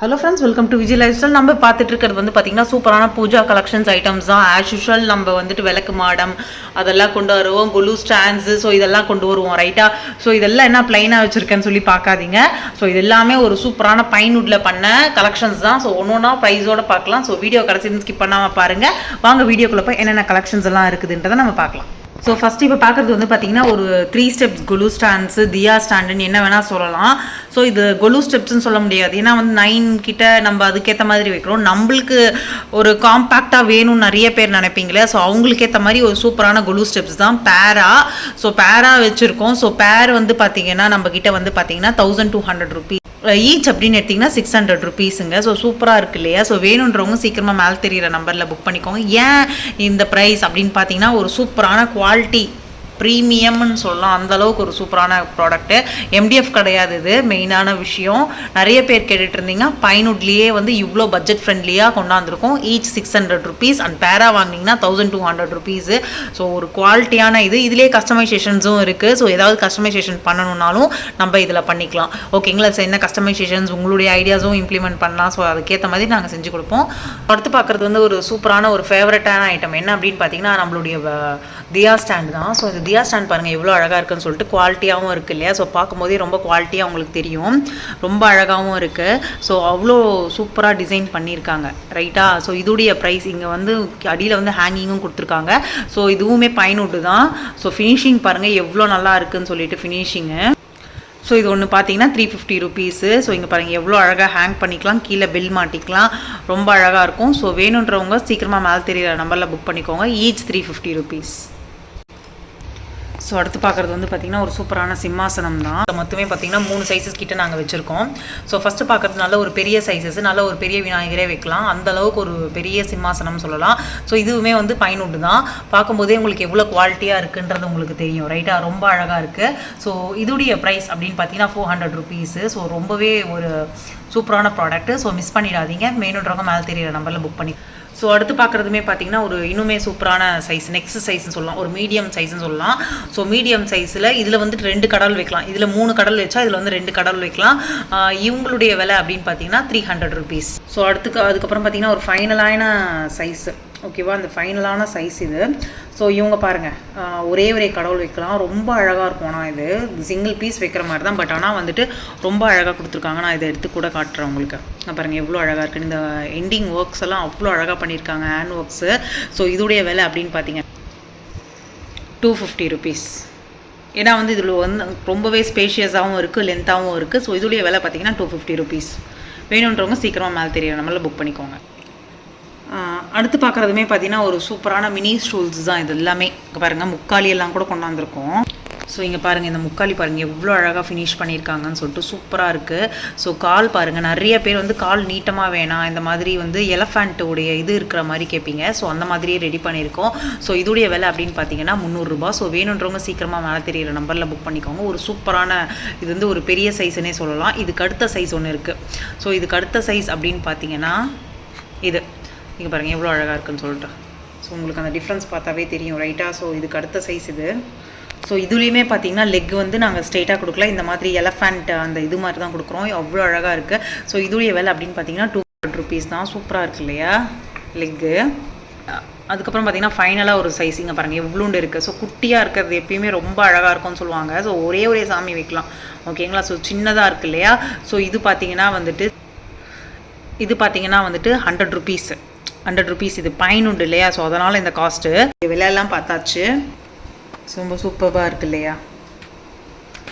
Hello friends welcome to Vijay lifestyle நம்ம பார்த்துட்டு இருக்கிறது வந்து பார்த்தீங்கன்னா சூப்பரான பூஜா கலெக்ஷன்ஸ் ஐட்டம்ஸ் தான். ஆஸ் யூஷுவல் நம்ம வந்துட்டு விளக்கு மாடம் அதெல்லாம் கொண்டு வருவோம். குலு ஸ்டாண்ட்ஸு ஸோ இதெல்லாம் கொண்டு வருவோம் ரைட்டாக ஸோ இதெல்லாம் என்ன ப்ளைனாக வச்சுருக்கேன்னு சொல்லி பார்க்காதீங்க. ஸோ இது எல்லாமே ஒரு சூப்பரான பைன்வுட்டில் பண்ண கலெக்ஷன்ஸ் தான். ஸோ ஒன்று ஒன்றா ப்ரைஸோட பார்க்கலாம். ஸோ வீடியோ கடைசி ஸ்கிப் பண்ணாமல் பாருங்கள் வாங்க வீடியோக்குள்ளே போய் என்னென்ன கலெக்ஷன்ஸ் எல்லாம் இருக்குதுன்றதை நம்ம பார்க்கலாம். ஸோ ஃபஸ்ட் இப்போ பார்க்குறது வந்து பார்த்தீங்கன்னா ஒரு த்ரீ ஸ்டெப்ஸ் குலு ஸ்டாண்ட்ஸு தியா ஸ்டாண்டுன்னு என்ன வேணால் சொல்லலாம். ஸோ இது கொலு ஸ்டெப்ஸ்னு சொல்ல முடியாது. ஏன்னா வந்து நைன் கிட்ட நம்ம அதுக்கேற்ற மாதிரி வைக்கிறோம். நம்மளுக்கு ஒரு காம்பேக்டாக வேணும்னு நிறைய பேர் நினைப்பீங்களே ஸோ அவங்களுக்கு ஏற்ற மாதிரி ஒரு சூப்பரான கொலு ஸ்டெப்ஸ் தான். பேரா ஸோ பேரா வச்சுருக்கோம். ஸோ பேர் வந்து பார்த்தீங்கன்னா நம்ம கிட்ட வந்து பார்த்தீங்கன்னா thousand two hundred rupees each அப்படின்னு எடுத்திங்கன்னா சிக்ஸ் ஹண்ட்ரட் ருபீஸுங்க ஸோ சூப்பராக இருக்கு இல்லையா? ஸோ வேணுன்றவங்க சீக்கிரமாக மேலே தெரியிற நம்பரில் புக் பண்ணிக்கோங்க. ஏன் இந்த ப்ரைஸ் அப்படின்னு பார்த்தீங்கன்னா ஒரு சூப்பரான குவாலிட்டி ப்ரீமியம்னு சொல்லலாம். அந்தளவுக்கு ஒரு சூப்பரான ப்ராடக்ட்டு எம்டிஎஃப் கிடையாது இது மெயினான விஷயம். நிறைய பேர் கேட்டுட்டு இருந்தீங்க பைனுட்லேயே வந்து இவ்வளோ பட்ஜெட் ஃப்ரெண்ட்லியாக கொண்டாந்துருக்கோம். Each six hundred rupees and பேரா வாங்கினீங்கன்னா thousand two hundred rupees so ஒரு குவாலிட்டியான இது. இதுலேயே கஸ்டமைசேஷன்ஸும் இருக்குது ஸோ ஏதாவது கஸ்டமைசேஷன் பண்ணணுன்னாலும் நம்ம இதில் பண்ணிக்கலாம். ஓகேங்களா சார் என்ன கஸ்டமைசேஷன்ஸ் உங்களுடைய ஐடியாஸும் இம்ப்ளிமெண்ட் பண்ணலாம். ஸோ அதுக்கேற்ற மாதிரி நாங்கள் செஞ்சு கொடுப்போம். அடுத்து பார்க்குறது வந்து ஒரு சூப்பரான ஒரு ஃபேவரட்டான ஐட்டம் என்ன அப்படின்னு பார்த்தீங்கன்னா நம்மளுடைய தியா ஸ்டாண்ட் தான். ஸோ இது தியா ஸ்டாண்ட் பாருங்கள் எவ்வளோ அழகாக இருக்குன்னு சொல்லிட்டு குவாலிட்டியாகவும் இருக்குது இல்லையா? ஸோ பார்க்கும்போதே ரொம்ப குவாலிட்டியாக உங்களுக்கு தெரியும். ரொம்ப அழகாகவும் இருக்குது ஸோ அவ்வளோ சூப்பராக டிசைன் பண்ணியிருக்காங்க. ரைட்டா ஸோ இதுடைய ப்ரைஸ் இங்கே வந்து அடியில் வந்து ஹேங்கிங்கும் கொடுத்துருக்காங்க. ஸோ இதுவுமே பயனுட்டு தான். ஸோ ஃபினிஷிங் பாருங்கள் எவ்வளோ நல்லா இருக்குன்னு சொல்லிட்டு ஃபினிஷிங்கு ஸோ இது ஒன்று பார்த்தீங்கன்னா த்ரீ ஃபிஃப்டி ருபீஸு ஸோ இங்கே பாருங்கள் எவ்வளோ அழகாக ஹேங் பண்ணிக்கலாம். கீழே பில் மாட்டிக்கலாம். ரொம்ப அழகாக இருக்கும். ஸோ வேணுன்றவங்க சீக்கிரமாக மேலே தெரியிற நம்பரில் புக் பண்ணிக்கோங்க. Each three fifty rupees so அடுத்து பார்க்குறது வந்து பார்த்திங்கன்னா ஒரு சூப்பரான சிம்மாசனம் தான் அதை மொத்தமே பார்த்திங்கன்னா மூணு சைஸஸ் கிட்ட நாங்கள் வச்சுருக்கோம். ஸோ ஃபஸ்ட்டு பார்க்குறது நல்ல ஒரு பெரிய சைஸஸ் நல்ல ஒரு பெரிய விநாயகரே வைக்கலாம். அந்த அளவுக்கு ஒரு பெரிய சிம்மாசனம் சொல்லலாம். ஸோ இதுவுமே வந்து பயனுண்டு தான் பார்க்கும்போதே உங்களுக்கு எவ்வளோ குவாலிட்டியாக இருக்குன்றது உங்களுக்கு தெரியும் ரைட்டாக ரொம்ப அழகாக இருக்குது ஸோ இதுடைய ப்ரைஸ் அப்படின்னு பார்த்தீங்கன்னா ஃபோர் ஹண்ட்ரட் ருபீஸு ஸோ ரொம்பவே ஒரு சூப்பரான ப்ராடக்ட்டு ஸோ மிஸ் பண்ணிடாதீங்க. மெயினுன்றவங்க மேலே தெரியிற நம்பரில் புக் பண்ணி ஸோ அடுத்து பார்க்குறதுமே பார்த்தீங்கன்னா ஒரு இன்னுமே சூப்பரான சைஸ் நெக்ஸ்ட் சைஸ்னு சொல்லலாம். ஒரு மீடியம் சைஸ்னு சொல்லலாம். ஸோ மீடியம் சைஸில் இதில் வந்துட்டு ரெண்டு கடல் வைக்கலாம். இதில் மூணு கடல் வச்சா இதில் வந்து ரெண்டு கடல் வைக்கலாம். இவங்களுடைய விலை அப்படின்னு பார்த்தீங்கன்னா த்ரீ ஹண்ட்ரட் ருபீஸ் ஸோ அடுத்துக்கு அதுக்கப்புறம் பார்த்தீங்கன்னா ஒரு ஃபைனலான சைஸு ஓகேவா? அந்த ஃபைனலான சைஸ் இது. ஸோ இவங்க பாருங்கள் ஒரே ஒரே கடவுள் வைக்கலாம். ரொம்ப அழகாக இருக்கும். ஆனால் இது சிங்கிள் பீஸ் வைக்கிற மாதிரி தான். பட் ஆனால் வந்துட்டு ரொம்ப அழகாக கொடுத்துருக்காங்க. நான் இதை எடுத்து கூட காட்டுறேன் உங்களுக்கு. நான் பாருங்கள் எவ்வளோ அழகாக இருக்குன்னு இந்த எண்டிங் ஒர்க்ஸ் எல்லாம் அவ்வளோ அழகாக பண்ணியிருக்காங்க ஹேண்ட் ஒர்க்ஸு ஸோ இதோடைய விலை அப்படின்னு பார்த்தீங்க டூ ஃபிஃப்டி ருபீஸ் ஏன்னா வந்து இதில் வந்து ரொம்பவே ஸ்பேஷியஸாகவும் இருக்குது லென்த்தாகவும் இருக்குது ஸோ இதோடைய விலை பார்த்தீங்கன்னா டூ ஃபிஃப்டி ருபீஸ் வேணுன்றவங்க சீக்கிரமாக மேலே தெரியும் நம்மளால் புக் பண்ணிக்கோங்க. அடுத்து பார்க்குறதுமே பார்த்தீங்கன்னா ஒரு சூப்பரான மினி ஸ்டூல்ஸ் தான் இது எல்லாமே. இங்கே பாருங்கள் முக்காலி எல்லாம் கூட கொண்டாந்துருக்கோம். ஸோ இங்கே பாருங்கள் இந்த முக்காலி பாருங்கள் எவ்வளோ அழகாக ஃபினிஷ் பண்ணியிருக்காங்கன்னு சொல்லிட்டு சூப்பராக இருக்குது ஸோ கால் பாருங்கள் நிறைய பேர் வந்து கால் நீட்டமாக வேணாம் இந்த மாதிரி வந்து எலஃபண்ட்டோடைய இது இருக்கிற மாதிரி கேட்பீங்க. ஸோ அந்த மாதிரியே ரெடி பண்ணியிருக்கோம். ஸோ இதோடைய விலை அப்படின்னு பார்த்தீங்கன்னா முந்நூறுரூபா ஸோ வேணுன்றவங்க சீக்கிரமாக மேலே தெரியிற நம்பரில் புக் பண்ணிக்கோங்க. ஒரு சூப்பரான இது வந்து ஒரு பெரிய சைஸ்னே சொல்லலாம். இதுக்கு அடுத்த சைஸ் ஒன்று இருக்குது ஸோ இதுக்கு அடுத்த சைஸ் அப்படின்னு பார்த்தீங்கன்னா இது. நீங்கள் பாருங்கள் எவ்வளோ அழகாக இருக்குன்னு சொல்லிட்டு. ஸோ உங்களுக்கு அந்த டிஃப்ரென்ஸ் பார்த்தாவே தெரியும் ரைட்டாக ஸோ இதுக்கு அடுத்த சைஸ் இது. ஸோ இதுலேயுமே பார்த்தீங்கன்னா லெக் வந்து நாங்கள் ஸ்ட்ரெயிட்டாக கொடுக்கல. இந்த மாதிரி எலஃபண்ட் அந்த இது மாதிரி தான் கொடுக்குறோம். அவ்வளோ அழகாக இருக்குது ஸோ இதுடைய விலை அப்படின்னு பார்த்தீங்கன்னா டூ ஹண்ட்ரட் ருபீஸ் தான். சூப்பராக இருக்கு இல்லையா? லெக்கு அதுக்கப்புறம் பார்த்தீங்கன்னா ஃபைனலாக ஒரு சைஸ் இங்கே பாருங்கள் எவ்வளோண்டு இருக்குது ஸோ குட்டியாக இருக்கிறது எப்பயுமே ரொம்ப அழகாக இருக்கும்னு சொல்லுவாங்க. ஸோ ஒரே ஒரே சாமி வைக்கலாம். ஓகேங்களா ஸோ சின்னதாக இருக்கு இல்லையா? ஸோ இது பார்த்தீங்கன்னா வந்துட்டு இது பார்த்தீங்கன்னா வந்துட்டு ஹண்ட்ரட் ருபீஸு ஹண்ட்ரட் ருபீஸ் இது பைன் உண்டு இல்லையா? ஸோ அதனால் இந்த காஸ்ட்டு விலையெல்லாம் பார்த்தாச்சு. ரொம்ப சூப்பராக இருக்குது இல்லையா?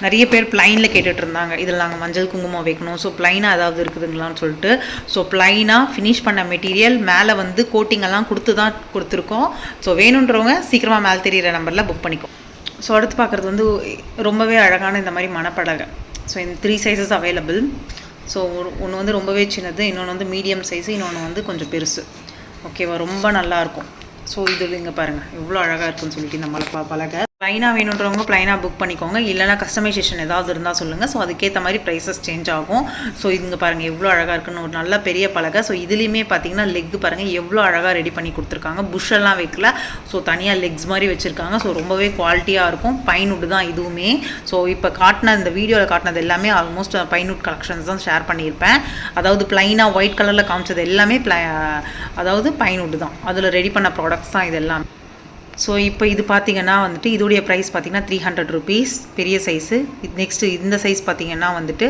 நிறைய பேர் ப்ளைனில் கேட்டுட்டு இருந்தாங்க. இதில் நாங்கள் மஞ்சள் குங்குமம் வைக்கணும். ஸோ பிளைனாக ஏதாவது இருக்குதுங்களான்னு சொல்லிட்டு. ஸோ பிளைனாக ஃபினிஷ் பண்ண மெட்டீரியல் மேலே வந்து கோட்டிங் எல்லாம் கொடுத்து தான் கொடுத்துருக்கோம். ஸோ வேணுன்றவங்க சீக்கிரமாக மேலே தெரியிற நம்பரில் புக் பண்ணிக்கோ. ஸோ அடுத்து பார்க்குறது வந்து ரொம்பவே அழகான இந்த மாதிரி மணப்படகை ஸோ இந்த த்ரீ சைஸஸ் அவைலபிள் ஸோ ஒன்று வந்து ரொம்பவே சின்னது இன்னொன்று வந்து மீடியம் சைஸு இன்னொன்று வந்து கொஞ்சம் பெருசு. ஓகேவா? ரொம்ப நல்லா இருக்கும் ஸோ இது இங்கே பாருங்கள் எவ்வளோ அழகாக இருக்குன்னு சொல்லிட்டு இந்த மலை பலகை. ப்ளைனாக வேணுன்றவங்க ப்ளைனாக புக் பண்ணிக்கோங்க. இல்லைனா கஸ்டமைசேஷன் ஏதாவது இருந்தால் சொல்லுங்கள் ஸோ அதுக்கேற்ற மாதிரி ப்ரைஸஸ் சேஞ்ச் ஆகும். ஸோ இங்கே பாருங்கள் எவ்வளோ அழகாக இருக்குன்னு. ஒரு நல்ல பெரிய பலகை. ஸோ இதுலேயுமே பார்த்தீங்கன்னா லெக் பாருங்கள் எவ்வளோ அழகாக ரெடி பண்ணி கொடுத்துருக்காங்க. புஷ்ஷெல்லாம் வைக்கல. ஸோ தனியாக லெக்ஸ் மாதிரி வச்சுருக்காங்க. ஸோ ரொம்பவே குவாலிட்டியாக இருக்கும். பைன்வுட் தான் இதுவுமே. ஸோ இப்போ காட்டின இந்த வீடியோவில் காட்டினது எல்லாமே ஆல்மோஸ்ட் பைன்வுட் கலெக்ஷன்ஸ் தான் ஷேர் பண்ணியிருப்பேன். அதாவது ப்ளைனாக ஒயிட் கலரில் காமிச்சது எல்லாமே ப்ளை அதாவது பைன்வுட் தான். அதில் ரெடி பண்ண ப்ராடக்ட்ஸ் தான் இது எல்லாமே. ஸோ இப்போ இது பார்த்தீங்கன்னா வந்துட்டு இதோடைய ப்ரைஸ் பார்த்தீங்கன்னா த்ரீ ஹண்ட்ரட் ருபீஸ் பெரிய சைஸு இது நெக்ஸ்ட்டு இந்த சைஸ் பார்த்தீங்கன்னா வந்துட்டு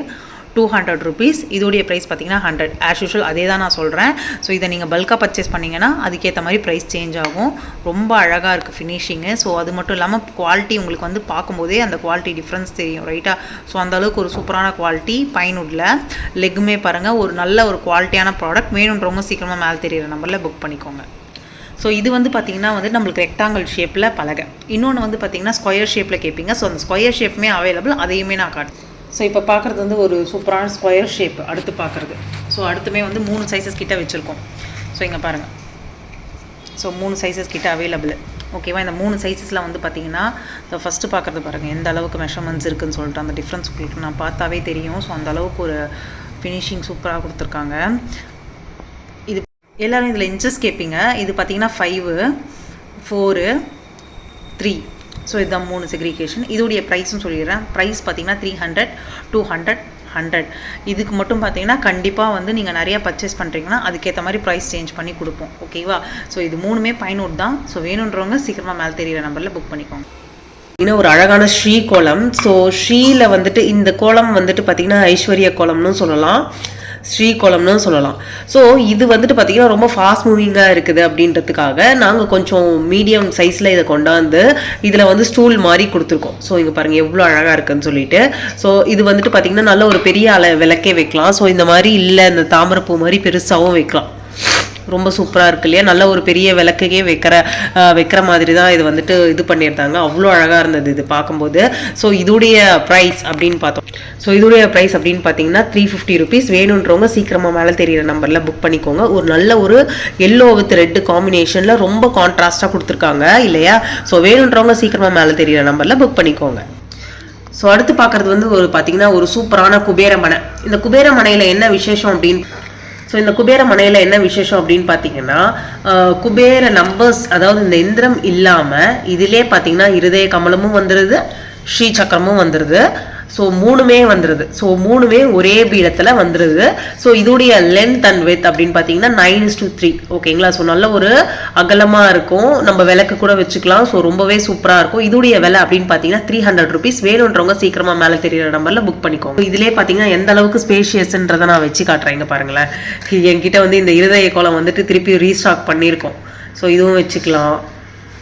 டூ ஹண்ட்ரட் ருபீஸ் இதோடைய ப்ரைஸ் பார்த்தீங்கன்னா ஹண்ட்ரட் ஆஸ் யூஷுவல் அதே தான் நான் சொல்கிறேன் ஸோ இதை நீங்கள் பல்காக பர்ச்சேஸ் பண்ணிங்கன்னா அதுக்கேற்ற மாதிரி ப்ரைஸ் சேஞ்ச் ஆகும். ரொம்ப அழகாக இருக்குது ஃபினிஷிங்கு ஸோ அது மட்டும் இல்லாமல் குவாலிட்டி உங்களுக்கு வந்து பார்க்கும்போதே அந்த குவாலிட்டி டிஃப்ரென்ஸ் தெரியும் ரைட்டாக ஸோ அந்த அளவுக்கு ஒரு சூப்பரான குவாலிட்டி பைனுட்ல லெக்குமே பாருங்கள் ஒரு நல்ல ஒரு குவாலிட்டியான ப்ராடக்ட் வேணுன்றவங்க சீக்கிரமாக மேலே தெரியிற நம்பரில் புக் பண்ணிக்கோங்க. ஸோ இது வந்து பார்த்திங்கன்னா வந்து நம்மளுக்கு ரெக்டாங்கிள் ஷேப்பில் பலகை. இன்னொன்று வந்து பார்த்திங்கன்னா ஸ்கொயர் ஷேப்பில் கேட்பீங்க ஸோ அந்த ஸ்கொயர் ஷேப்புமே அவைலபிள் அதையுமே நான் காட்டுறேன். ஸோ இப்போ பார்க்குறது வந்து ஒரு சூப்பரான ஸ்கொயர் ஷேப் அடுத்து பார்க்குறது ஸோ அடுத்துமே வந்து மூணு சைஸஸ் கிட்ட வச்சுருக்கோம். ஸோ இங்கே பாருங்கள் ஸோ மூணு சைஸஸ் கிட்ட அவைலபிள் ஓகேவா இந்த மூணு சைஸஸில் வந்து பார்த்தீங்கன்னா ஸோ ஃபஸ்ட்டு பார்க்குறது பாருங்கள் எந்த அளவுக்கு மெஷர்மெண்ட்ஸ் இருக்குதுன்னு சொல்லிட்டு அந்த டிஃப்ரென்ஸ் உங்களுக்கு நான் பார்த்தாவே தெரியும். ஸோ அந்த அளவுக்கு ஒரு ஃபினிஷிங் சூப்பராக கொடுத்துருக்காங்க. எல்லோரும் இதில் இன்ச்சஸ் கேட்பீங்க இது பார்த்தீங்கன்னா ஃபைவு ஃபோரு த்ரீ ஸோ இதுதான் மூணு செக்ரிகேஷன் இதோடைய ப்ரைஸும் சொல்லிடுறேன். ப்ரைஸ் பார்த்தீங்கன்னா three hundred two hundred hundred இதுக்கு மட்டும் பார்த்தீங்கன்னா கண்டிப்பாக வந்து நீங்கள் நிறையா பர்ச்சேஸ் பண்ணுறீங்கன்னா அதுக்கேற்ற மாதிரி ப்ரைஸ் சேஞ்ச் பண்ணி கொடுப்போம். ஓகேவா ஸோ இது மூணுமே பயனோட் தான். ஸோ வேணுன்றவங்க சீக்கிரமாக மேலே தெரியிற நம்பரில் புக் பண்ணிக்கோங்க. இன்னும் ஒரு அழகான ஸ்ரீ கோலம். ஸோ ஸ்ரீயில் வந்துட்டு இந்த கோலம் வந்துட்டு பார்த்தீங்கன்னா ஐஸ்வர்ய கோலம்னு சொல்லலாம். ஸ்ரீகுளம்னு சொல்லலாம். ஸோ இது வந்துட்டு பார்த்தீங்கன்னா ரொம்ப ஃபாஸ்ட் மூவிங்காக இருக்குது அப்படின்றதுக்காக நாங்கள் கொஞ்சம் மீடியம் சைஸில் இதை கொண்டாந்து இதில் வந்து ஸ்டூல் மாதிரி கொடுத்துருக்கோம். ஸோ இங்கே பாருங்கள் எவ்வளோ அழகாக இருக்குதுன்னு சொல்லிட்டு. ஸோ இது வந்துட்டு பார்த்தீங்கன்னா நல்ல ஒரு பெரிய அலை விளக்கே வைக்கலாம். ஸோ இந்த மாதிரி இல்லை இந்த தாமரைப்பூ மாதிரி பெருசாகவும் வைக்கலாம். ரொம்ப சூப்பராக இருக்கு இல்லையா? நல்ல ஒரு பெரிய விளக்குக்கே வைக்கிற வைக்கிற மாதிரி தான் இது வந்துட்டு இது பண்ணியிருந்தாங்க. அவ்வளோ அழகாக இருந்தது இது பார்க்கும்போது. ஸோ இதோடைய ப்ரைஸ் அப்படின்னு பார்த்தோம். ஸோ இதோடைய ப்ரைஸ் அப்படின்னு பார்த்தீங்கன்னா த்ரீ ஃபிஃப்டி ருபீஸ் வேணுன்றவங்க சீக்கிரமாக மேலே தெரியிற நம்பரில் புக் பண்ணிக்கோங்க. ஒரு நல்ல ஒரு எல்லோ வித் ரெட்டு காம்பினேஷனில் ரொம்ப கான்ட்ராஸ்ட்டாக கொடுத்துருக்காங்க இல்லையா? ஸோ வேணுன்றவங்க சீக்கிரமாக மேலே தெரியிற நம்பரில் புக் பண்ணிக்கோங்க. ஸோ அடுத்து பார்க்குறது வந்து ஒரு பார்த்தீங்கன்னா ஒரு சூப்பரான குபேர மனை. இந்த குபேர மனையில் என்ன விசேஷம் அப்படின்னு ஸோ இந்த குபேர மனையில் என்ன விசேஷம் அப்படின்னு பார்த்தீங்கன்னா ஆஹ், குபேர நம்பர்ஸ் அதாவது இந்த எந்திரம் இல்லாமல் இதிலே பார்த்தீங்கன்னா இருதய கமலமும் வந்துடுது ஸ்ரீ சக்கரமும் வந்துடுது ஸோ மூணுமே வந்துடுது ஸோ மூணுமே ஒரே பீடத்தில் வந்துடுது ஸோ இதோடைய லென்த் அண்ட் வித் அப்படின்னு பார்த்தீங்கன்னா நைன் இஸ் டூ த்ரீ ஓகேங்களா ஸோ நல்ல ஒரு அகலமாக இருக்கும். நம்ம விளக்கு கூட வச்சுக்கலாம். ஸோ ரொம்பவே சூப்பராக இருக்கும். இதோடைய விலை அப்படின்னு பார்த்தீங்கன்னா த்ரீ ஹண்ட்ரட் ருபீஸ் வேணுன்றவங்க சீக்கிரமாக மேலே தெரியிற நம்பரில் புக் பண்ணிக்கோங்க. இதிலே பார்த்தீங்கன்னா எந்த அளவுக்கு ஸ்பேஷியஸ்ன்றதை நான் வச்சு காட்டுறேங்க பாருங்களேன். என்கிட்ட வந்து இந்த இருதய கோலம் வந்துட்டு திருப்பி ரீஸ்டாக் பண்ணியிருக்கோம். ஸோ இதுவும் வச்சுக்கலாம்.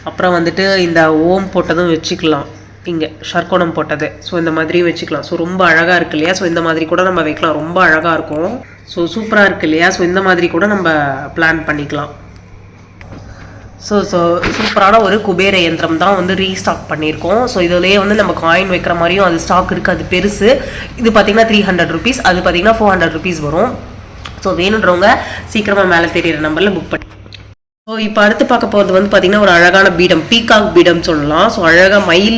அப்புறம் வந்துட்டு இந்த ஓம் போட்டதும் வச்சுக்கலாம். இங்கே ஷர்க்கோணம் போட்டது. ஸோ இந்த மாதிரி வச்சுக்கலாம். ஸோ ரொம்ப அழகாக இருக்கு இல்லையா? ஸோ இந்த மாதிரி கூட நம்ம வைக்கலாம். ரொம்ப அழகாக இருக்கும். ஸோ சூப்பராக இருக்கு இல்லையா? ஸோ இந்த மாதிரி கூட நம்ம பிளான் பண்ணிக்கலாம். ஸோ ஸோ சூப்பரான ஒரு குபேர யந்திரம் தான் வந்து ரீஸ்டாக் பண்ணியிருக்கோம். ஸோ இதுலேயே வந்து நம்ம காயின் வைக்கிற மாதிரியும் அது ஸ்டாக் இருக்குது அது பெருசு. இது பார்த்தீங்கன்னா த்ரீ ஹண்ட்ரட் ருபீஸ் அது பார்த்தீங்கன்னா ஃபோர் ஹண்ட்ரட் ருபீஸ் வரும். ஸோ வேணுன்றவங்க சீக்கிரமாக மேலே தெரியிற நம்பரில் புக் பண்ணி ஸோ இப்போ அடுத்து பார்க்க போகிறது வந்து பார்த்தீங்கன்னா ஒரு அழகான பீடம் பீகாக் பீடம் சொல்லலாம். ஸோ அழகாக மயில்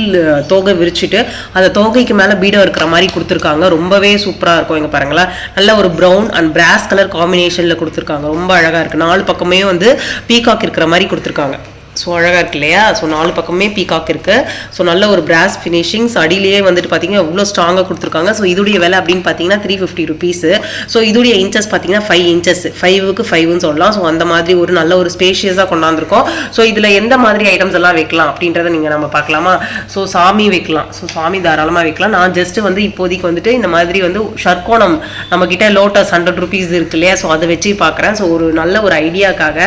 தோகை விரிச்சிட்டு அந்த தோகைக்கு மேலே பீடம் இருக்கிற மாதிரி கொடுத்துருக்காங்க. ரொம்பவே சூப்பராக இருக்கும் இங்கே பாருங்களேன். நல்ல ஒரு ப்ரௌன் அண்ட் பிராஸ் கலர் காம்பினேஷனில் கொடுத்துருக்காங்க. ரொம்ப அழகாக இருக்குது நாலு பக்கமே வந்து பீகாக் இருக்கிற மாதிரி கொடுத்துருக்காங்க. ஸோ அழகாக இருக்கு இல்லையா? ஸோ நாலு பக்கமே பீகாக் இருக்குது ஸோ நல்ல ஒரு பிராஸ் ஃபினிஷிங்ஸ் அடியிலேயே வந்துட்டு பார்த்தீங்கன்னா எவ்வளோ ஸ்ட்ராங்காக கொடுத்துருக்காங்க. ஸோ இதுடைய விலை அப்படின்னு பார்த்தீங்கன்னா த்ரீ ஃபிஃப்டி ருபீஸு ஸோ இதுடைய இன்ச்சஸ் பார்த்தீங்கன்னா ஃபைவ் இன்ச்சஸ் ஃபைவுக்கு ஃபைவ்னு சொல்லலாம். ஸோ அந்த மாதிரி ஒரு நல்ல ஒரு ஸ்பேஷியஸாக கொண்டாந்துருக்கோம். ஸோ இதில் எந்த மாதிரி ஐட்டம்ஸ் எல்லாம் வைக்கலாம் அப்படின்றத நீங்கள் நம்ம பார்க்கலாமா? ஸோ சாமி வைக்கலாம். ஸோ சாமி தாராளமாக வைக்கலாம். நான் ஜஸ்ட் வந்து இப்போதைக்கு வந்துட்டு இந்த மாதிரி வந்து ஷர்க்கோணம் நம்மக்கிட்ட லோட்டஸ் ஹண்ட்ரட் ருபீஸ் இருக்கு இல்லையா? ஸோ அதை வச்சு பார்க்குறேன். ஸோ ஒரு நல்ல ஒரு ஐடியாக்காக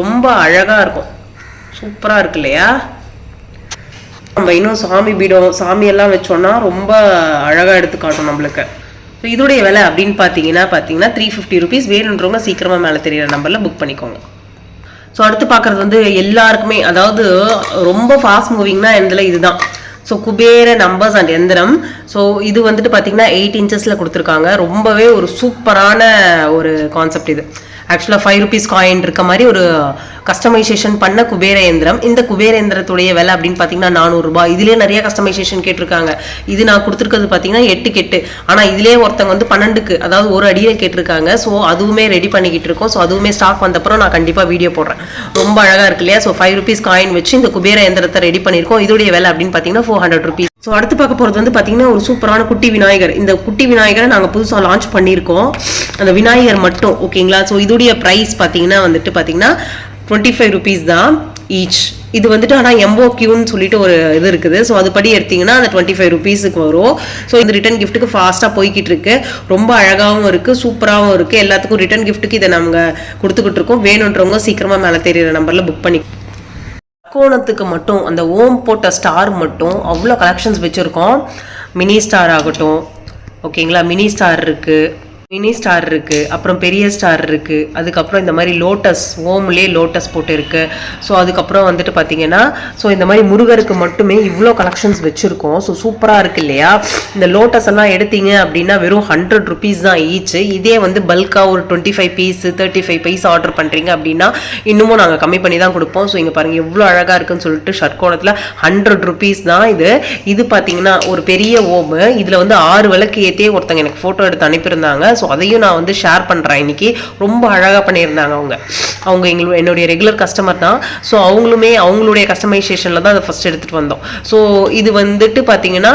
ரொம்ப அழகாக இருக்கும். சூப்பராக இருக்கு இல்லையா? நம்ம இன்னும் சாமி பீடம் சாமியெல்லாம் வச்சோன்னா ரொம்ப அழகாக எடுத்து காட்டும் நம்மளுக்கு. ஸோ இதோடைய விலை அப்படின்னு பார்த்தீங்கன்னா பார்த்தீங்கன்னா த்ரீ ஃபிஃப்டி ருபீஸ் வேணுன்றவங்க சீக்கிரமாக மேலே தெரியிற நம்பரில் புக் பண்ணிக்கோங்க. ஸோ அடுத்து பார்க்குறது வந்து எல்லாருக்குமே அதாவது ரொம்ப ஃபாஸ்ட் மூவிங்னா இதில் இதுதான். ஸோ குபேர நம்பர்ஸ் அண்ட் எந்திரம். ஸோ இது வந்துட்டு பார்த்தீங்கன்னா எயிட் இன்ச்சஸில் கொடுத்துருக்காங்க. ரொம்பவே ஒரு சூப்பரான ஒரு கான்செப்ட் இது. ஆக்சுவலாக ஃபைவ் ருபீஸ் காயின் இருக்க மாதிரி ஒரு கஸ்டமைசேஷன் பண்ண குபேர எந்திரம் இந்த குபேர எந்திரத்துடைய விலை அப்படின்னு பார்த்தீங்கன்னா நானூறுரூபா இதுலேயே நிறைய கஸ்டமைசேஷன் கேட்டிருக்காங்க. இது நான் கொடுத்துருக்கிறது பார்த்தீங்கன்னா எட்டு கெட்டு ஆனால் இதுலேயே ஒருத்தவங்க வந்து பன்னெண்டுக்கு அதாவது ஒரு அடியில் கேட்டிருக்காங்க. ஸோ அதுவுமே ரெடி பண்ணிக்கிட்டு இருக்கோம். ஸோ அதுவுமே ஸ்டாக் வந்தப்பறம் நான் கண்டிப்பாக வீடியோ போடுறேன். ரொம்ப அழகாக இருக்கு இல்லையா? ஸோ ஃபைவ் ருபீஸ் காயின் வச்சு இந்த குபேர எந்திரத்தை ரெடி பண்ணியிருக்கோம். இதோடைய விலை அப்படின்னு பார்த்தீங்கன்னா ஃபோர் ஹண்ட்ரட் ருபீஸ் ஸோ அடுத்து பார்க்க போகிறது வந்து பார்த்தீங்கன்னா ஒரு சூப்பரான குட்டி விநாயகர். இந்த குட்டி விநாயகரை நாங்கள் புதுசாக லான்ச் பண்ணியிருக்கோம். அந்த விநாயகர் மட்டும் ஓகேங்களா ஸோ இதோடைய ப்ரைஸ் பார்த்தீங்கன்னா வந்துட்டு பார்த்தீங்கன்னா டுவெண்ட்டி ஃபைவ் ருபீஸ் தான் ஈச் இது வந்துட்டு ஆனால் எம்போ கியூன்னு சொல்லிட்டு ஒரு இது இருக்குது. ஸோ அதுபடி எடுத்தீங்கன்னா அந்த டுவெண்ட்டி ஃபைவ் ருபீஸுக்கு வரும். ஸோ இந்த ரிட்டன் கிஃப்ட்டுக்கு ஃபாஸ்ட்டாக போய்கிட்டு இருக்கு. ரொம்ப அழகாகவும் இருக்குது சூப்பராகவும் இருக்குது எல்லாத்துக்கும் ரிட்டன் கிஃப்ட்டுக்கு இதை நாங்கள் கொடுத்துக்கிட்டு இருக்கோம். வேணுன்றவங்க சீக்கிரமாக மேலே தெரியிற நம்பரில் புக் பண்ணி கோணத்துக்கு மட்டும் அந்த ஓம் போட்ட ஸ்டார் மட்டும் அவ்வளோ கலெக்ஷன்ஸ் வச்சுருக்கோம். மினி ஸ்டார் ஆகட்டும். ஓகேங்களா மினி ஸ்டார் இருக்குது மினி ஸ்டார் இருக்குது அப்புறம் பெரிய ஸ்டார் இருக்குது அதுக்கப்புறம் இந்த மாதிரி லோட்டஸ் ஓம்லேயே லோட்டஸ் போட்டு ஸோ அதுக்கப்புறம் வந்துட்டு பார்த்தீங்கன்னா ஸோ இந்த மாதிரி முருகருக்கு மட்டுமே இவ்வளோ கலெக்ஷன்ஸ் வச்சுருக்கோம். ஸோ சூப்பராக இருக்கு இல்லையா? இந்த லோட்டஸ் எல்லாம் எடுத்தீங்க அப்படின்னா வெறும் ஹண்ட்ரட் ருபீஸ் தான் ஈச்சு இதே வந்து பல்காக ஒரு twenty five piece thirty five piece order பண்ணுறீங்க அப்படின்னா இன்னமும் நாங்கள் கம்மி பண்ணி தான் கொடுப்போம். ஸோ இங்கே பாருங்கள் எவ்வளோ அழகாக இருக்குன்னு சொல்லிட்டு ஷர்ட்கோணத்தில் ஹண்ட்ரட் ருபீஸ் தான் இது. இது பார்த்தீங்கன்னா ஒரு பெரிய ஓமு. இதில் வந்து ஆறு விளக்கு ஏற்றியே ஒருத்தங்க எனக்கு ஃபோட்டோ எடுத்து அனுப்பியிருந்தாங்க. ஸோ அதையும் நான் வந்து ஷேர் பண்ணுறேன் இன்னைக்கு ரொம்ப அழகாக பண்ணியிருந்தாங்க அவங்க. அவங்க எங்களு என்னுடைய ரெகுலர் கஸ்டமர் தான். ஸோ அவங்களுமே அவங்களுடைய கஸ்டமைசேஷனில் தான் அதை ஃபஸ்ட் எடுத்துகிட்டு வந்தோம். ஸோ இது வந்துட்டு பார்த்தீங்கன்னா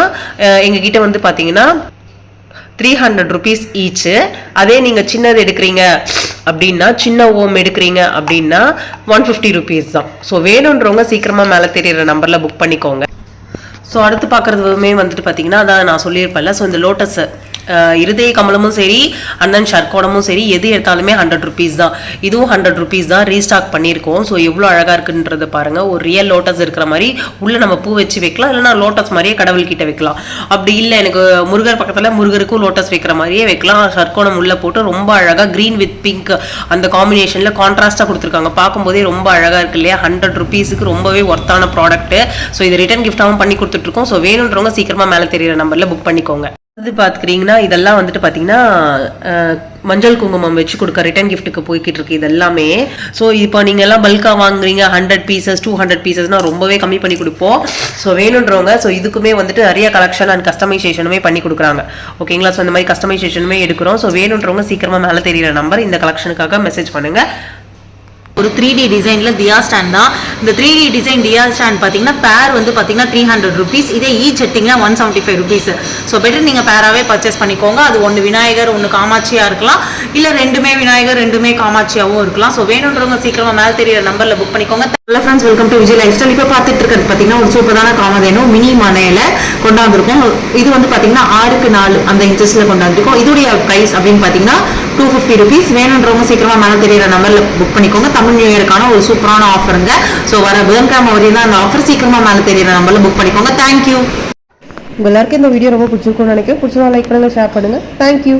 எங்ககிட்ட வந்து பார்த்தீங்கன்னா த்ரீ ஹண்ட்ரட் ருபீஸ் ஈச்சு அதே நீங்கள் சின்னது எடுக்கிறீங்க அப்படின்னா சின்ன ஓம் எடுக்கிறீங்க அப்படின்னா ஒன் ஃபிஃப்டி ருபீஸ் தான். ஸோ வேணுன்றவங்க சீக்கிரமாக மேலே தெரியிற நம்பரில் புக் பண்ணிக்கோங்க. ஸோ அடுத்து பார்க்குறதுமே வந்துட்டு பார்த்தீங்கன்னா அதான் நான் சொல்லியிருப்பேன்ல. ஸோ இந்த லோட்டஸ் இருதய கமலமும் சரி அண்ணன் ஷர்கோடமும் சரி எது எடுத்தாலுமே ஹண்ட்ரட் ருபீஸ் தான். இதுவும் ஹண்ட்ரட் ருபீஸ் தான் ரீஸ்டாக் பண்ணியிருக்கோம். ஸோ எவ்வளோ அழகாக இருக்குன்றதை பாருங்கள் ஒரு ரியல் லோட்டஸ் இருக்கிற மாதிரி உள்ளே நம்ம பூ வச்சு வைக்கலாம். இல்லைனா லோட்டஸ் மாதிரியே கடவுள்கிட்ட வைக்கலாம். அப்படி இல்லை எனக்கு முருகர் பக்கத்தில் முருகருக்கும் லோட்டஸ் வைக்கிற மாதிரியே வைக்கலாம். ஷர்கோணம் உள்ளே போட்டு ரொம்ப அழகாக க்ரீன் வித் பிங்க் அந்த காம்பினேஷனில் கான்ட்ராஸ்ட்டாக கொடுத்துருக்காங்க. பார்க்கும்போதே ரொம்ப அழகாக இருக்கு இல்லையா? ஹண்ட்ரட் ருபீஸுக்கு ரொம்பவே ஒர்த்தான ப்ராடக்ட்டு ஸோ இது ரிட்டன் கிஃப்டாகவும் பண்ணி கொடுத்துட்ருக்கோம் ஸோ வேணுன்றவங்க சீக்கிரமாக மேலே தெரியிற நம்பரில் புக் பண்ணிக்கோங்க. இது பார்த்துக்கிறீங்கன்னா இதெல்லாம் வந்துட்டு பார்த்தீங்கன்னா மஞ்சள் குங்குமம் வச்சு கொடுக்க ரிட்டன் கிஃப்ட்டுக்கு போய்கிட்டு இருக்கு இது எல்லாமே ஸோ இப்போ நீங்கள் எல்லாம் பல்காக வாங்குறீங்க ஹண்ட்ரட் பீசஸ் டூ ஹண்ட்ரட் பீசஸ்னா ரொம்பவே கம்மி பண்ணி கொடுப்போம். ஸோ வேணுன்றவங்க ஸோ இதுக்குமே வந்துட்டு நிறைய கலெக்ஷன் அண்ட் கஸ்டமைசேஷனுமே பண்ணி கொடுக்குறாங்க. ஓகேங்களா ஸோ இந்த மாதிரி கஸ்டமைசேஷனுமே எடுக்கிறோம். ஸோ வேணுன்றவங்க சீக்கிரமாக மேலே தெரியிற நம்பர் இந்த கலெக்ஷனுக்காக மெசேஜ் பண்ணுங்கள் ஒரு த்ரீ டி டிசைனில் தியா ஸ்டாண்ட் தான். இந்த three D design diya stand பார்த்தீங்கன்னா பேர் வந்து பார்த்தீங்கன்னா த்ரீ ஹண்ட்ரட் ருபீஸ் இதே ஈச் எடுத்தீங்கன்னா one seventy five rupees so better நீங்கள் பேராகவே பர்ச்சேஸ் பண்ணிக்கோங்க. அது ஒன்று விநாயகர் ஒன்று காமாட்சியாக இருக்கலாம். இல்லை ரெண்டுமே விநாயகர் ரெண்டுமே காமாட்சியாகவும் இருக்கலாம். ஸோ வேணுன்றவங்க சீக்கிரமாக மேலே தெரியிற நம்பரில் புக் பண்ணிக்கோங்க. Hello friends welcome to Vijay lifestyle இப்போ பார்த்துட்டு இருக்கிறது பார்த்தீங்கன்னா ஒரு சூப்பரான காமதேனும் மினி மனையில கொண்டாந்துருக்கோம். இது வந்து பார்த்தீங்கன்னா ஆறுக்கு நாலு அந்த இன்ச்சஸில் கொண்டாந்துருக்கோம். இதோடைய ப்ரைஸ் அப்படின்னு பார்த்தீங்கன்னா டூ ஃபிஃப்டி ருபீஸ் வேணுன்றவங்க சீக்கிரமாக மேலே தெரியிற நம்பரில் புக் பண்ணிக்கோங்க. தமிழ் நியூ இயருக்கான ஒரு சூப்பரான ஆஃபருங்க ஸோ வர புதன்கிழமை வரையும் தான் அந்த ஆஃபர் சீக்கிரமாக மேலே தெரியிற நம்பரில் புக் பண்ணிக்கோங்க. தேங்க்யூ உங்கள் எல்லாருக்கும் இந்த வீடியோ ரொம்ப பிடிச்சிருக்கும்னு நினைக்கிறேன். பிடிச்சதா லைக் பண்ணுங்கள் ஷேர் பண்ணுங்கள் தேங்க்யூ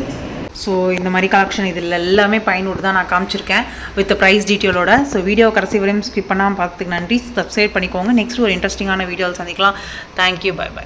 ஸோ இந்த மாதிரி கலெக்ஷன் இதில் எல்லாமே பயனுட்டு தான் நான் காமிச்சிருக்கேன் வித் ப்ரைஸ் டீட்டெயிலோட ஸோ வீடியோ கடைசி வரையும் ஸ்கிப் பண்ணாமல் பார்த்துக்கு நன்றி. சப்ஸ்கிரைப் பண்ணிக்கோங்க. நெக்ஸ்ட் ஒரு இன்ட்ரெஸ்டிங்கான வீடியோவில் சந்திக்கலாம். Thank you bye by